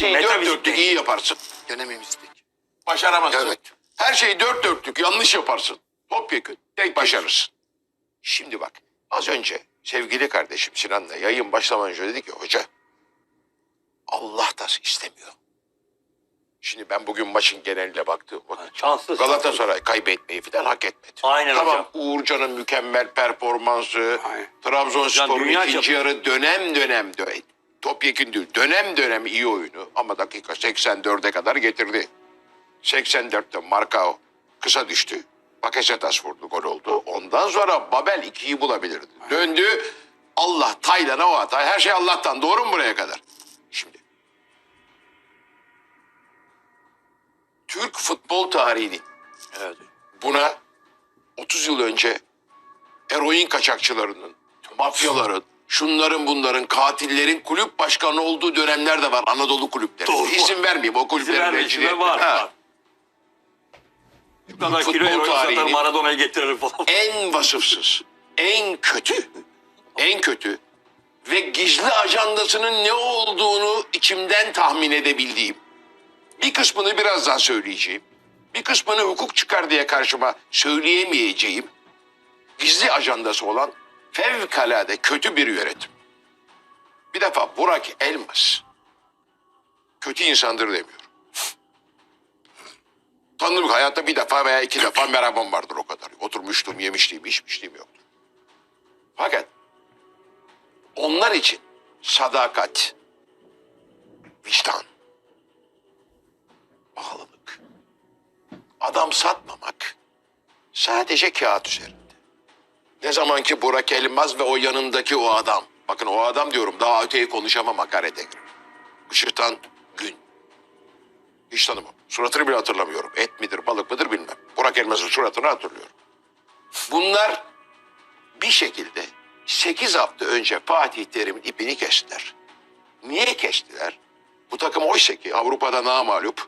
şeyi dört Metafizik dörtlük değil. iyi yaparsın. Denememizdik. Başaramazsın. Evet. Her şeyi dört dörtlük yanlış yaparsın. Topyekun. Tek başarırsın. Şimdi bak az önce sevgili kardeşim Sinan'la yayın başlamadan önce dedi ki hoca Allah da istemiyor. Şimdi ben bugün maçın geneline baktığım vakit Şanssız. Galatasaray kaybetmeyi falan hak etmedi. Aynen tamam, hocam. Uğurcan'ın mükemmel performansı, Aynen. Trabzonspor'un dünya ikinci çapı- yarı dönem dönem dö- topyekun değil, dönem dönem iyi oyunu ama dakika 84'e kadar getirdi. 84'te Markao kısa düştü. Bakasetas vurdu gol oldu. Ondan sonra Babel 2'yi bulabilirdi. Döndü. Allah Taylan'a o hata. Her şey Allah'tan. Doğru mu buraya kadar? Şimdi. Türk futbol tarihinin Evet. buna 30 yıl önce eroin kaçakçılarının, mafyaların, şunların bunların, katillerin kulüp başkanı olduğu dönemler de var Anadolu kulüpleri. Doğru. İsim vermeyeyim o kulüplerin Verme rencide içinde var. Ha. var. Şu kadar Futbol kilo eroin satar tarihinin- Maradona'yı getirir falan. en vasıfsız, en kötü, en kötü ve gizli ajandasının ne olduğunu içimden tahmin edebildiğim. Bir kısmını birazdan söyleyeceğim. Bir kısmını hukuk çıkar diye karşıma söyleyemeyeceğim. Gizli ajandası olan fevkalade kötü bir yönetim. Bir defa Burak Elmas kötü insandır demiyorum. Tanrım hayatta bir defa veya iki defa merhabam vardır o kadar. Oturmuştum, yemişliğim, içmişliğim yoktur. Fakat onlar için sadakat, vicdan, bağlılık, adam satmamak sadece kağıt üzerinde. Ne zaman ki Burak Elmaz ve o yanındaki o adam, bakın o adam diyorum daha öteyi konuşamam hakarete. Işıtan gün. Hiç tanımam. Suratını bile hatırlamıyorum. Et midir, balık mıdır bilmem. Burak Elmas'ın suratını hatırlıyorum. Bunlar bir şekilde 8 hafta önce Fatih Terim'in ipini kestiler. Niye kestiler? Bu takım oysa ki Avrupa'da namalup.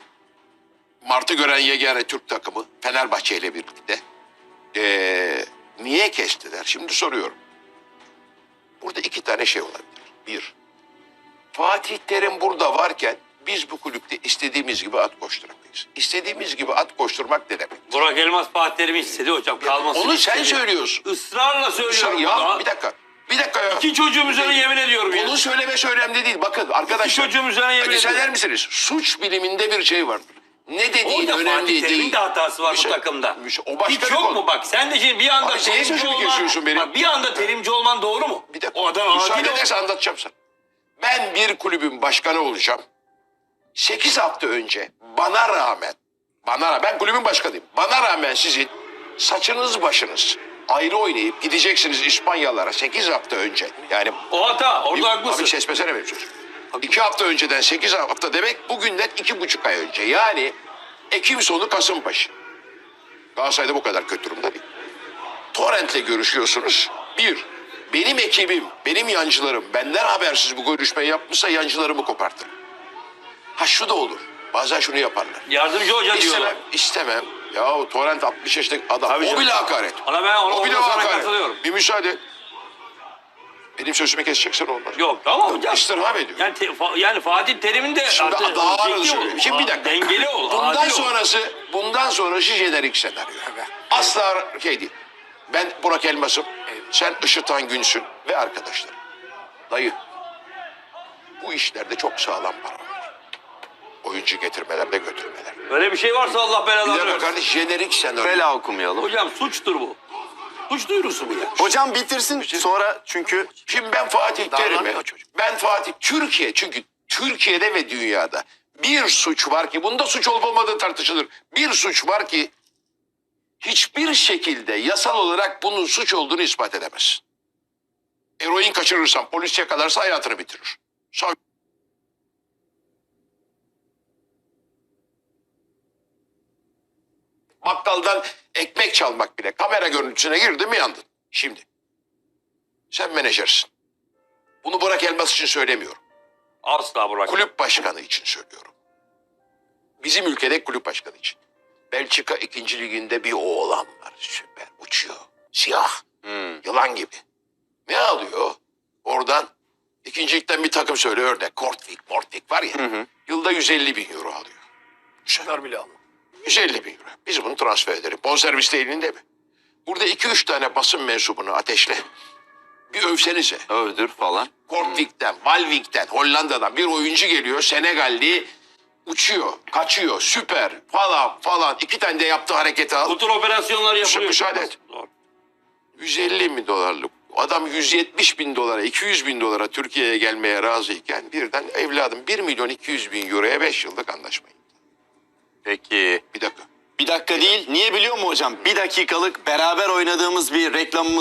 Martı gören yegane Türk takımı Fenerbahçe ile birlikte. Ee, niye kestiler? Şimdi soruyorum. Burada iki tane şey olabilir. Bir, Fatih Terim burada varken biz bu kulüpte istediğimiz gibi at koşturamayız. İstediğimiz gibi at koşturmak ne demek? Burak Elmas Fatih Terim'i istedi hocam. Kalmasını Onu sen istedi. söylüyorsun. Israrla söylüyorum. ya bunu. bir dakika. Bir dakika ya. İki çocuğum üzerine yemin ediyorum ya. Onu söylemesi önemli değil. Bakın arkadaşlar. çocuğum üzerine yemin müsaade ediyorum. misiniz? Suç biliminde bir şey vardır. Ne dediğin Orada önemli Fatih değil. de hatası var bu takımda. Müşa- o başka Hiç bir yok konu. mu bak? Sen de şimdi bir anda Abi, terimci şaşırıp geçiyorsun benim? Bak, bir anda terimci olman doğru mu? Bir de o adam müsaade adil ederse anlatacağım sana. Ben bir kulübün başkanı olacağım. 8 hafta önce bana rağmen, bana rağmen, ben kulübün başkanıyım. Bana rağmen sizin saçınız başınız ayrı oynayıp gideceksiniz İspanyalara 8 hafta önce. Yani o hata. Orada haklısın. abi kesmesene benim sözümü. 2 hafta önceden 8 hafta demek bugünden 2,5 ay önce. Yani Ekim sonu Kasımpaşı. Galatasaray'da bu kadar kötü durumda değil. Torrent'le görüşüyorsunuz. Bir, benim ekibim, benim yancılarım benden habersiz bu görüşmeyi yapmışsa yancılarımı kopartır. Ha şu da olur. Bazen şunu yaparlar. Yardımcı hoca istemem, diyorlar. İstemem. Ya Torrent 60 yaşındaki adam. Tabii o canım. bile hakaret. Ona ben onu, o bile hakaret. Bir müsaade. Benim sözümü keseceksen olmaz. Yok tamam hocam. İstirham ediyorum. Yani, te- fa- yani Fatih Terim'in de Şimdi artık daha ciddi ağır ol. söylüyorum. Şimdi bir dakika. Dengeli ol. Bundan adil ol. sonrası, bundan sonrası jenerik senaryo. Asla şey değil. Ben Burak Elmas'ım, sen Işıtan Günsün ve arkadaşlar. Dayı, bu işlerde çok sağlam para var. Oyuncu getirmelerde götürmeler. Böyle bir şey varsa Allah Bir belalarını de versin. kardeş jenerik senaryo. Bela okumayalım. Hocam suçtur bu. Suç duyurusu bu ya. Hocam bitirsin sonra çünkü Şimdi ben Fatih Terim'e, ben Fatih, Türkiye çünkü Türkiye'de ve dünyada bir suç var ki, bunda suç olup olmadığı tartışılır. Bir suç var ki hiçbir şekilde yasal olarak bunun suç olduğunu ispat edemez. Eroin kaçırırsan polis yakalarsa hayatını bitirir. Sav- Bakkaldan ekmek çalmak bile kamera görüntüsüne girdi mi yandın. Şimdi sen menajersin. Bunu Burak Elmas için söylemiyorum. Asla bırak. Kulüp başkanı için söylüyorum. Bizim ülkede kulüp başkanı için. Belçika ikinci liginde bir oğlan var. Süper uçuyor. Siyah. Yılan gibi. Ne alıyor? Oradan ikinci ligden bir takım söyle örnek. Kortvik, Mortvik var ya. Yılda 150 bin euro alıyor. kadar bile alma. 150 bin euro. Biz bunu transfer edelim. Bonservis de elinde mi? Burada 2-3 tane basın mensubunu ateşle. Bir övsenize. Övdür falan. Kortvik'ten, Valvik'ten, Hollanda'dan bir oyuncu geliyor. Senegalli uçuyor, kaçıyor, süper falan falan. İki tane de yaptığı hareketi al. Bu tür operasyonlar yapılıyor. müsaade et. Doğru. 150 mi dolarlık? Adam 170 bin dolara, 200 bin dolara Türkiye'ye gelmeye razıyken birden evladım 1 milyon 200 bin euroya 5 yıllık anlaşmayın. Peki. Bir dakika. Bir dakika değil. Niye biliyor mu hocam? Bir dakikalık beraber oynadığımız bir reklamımız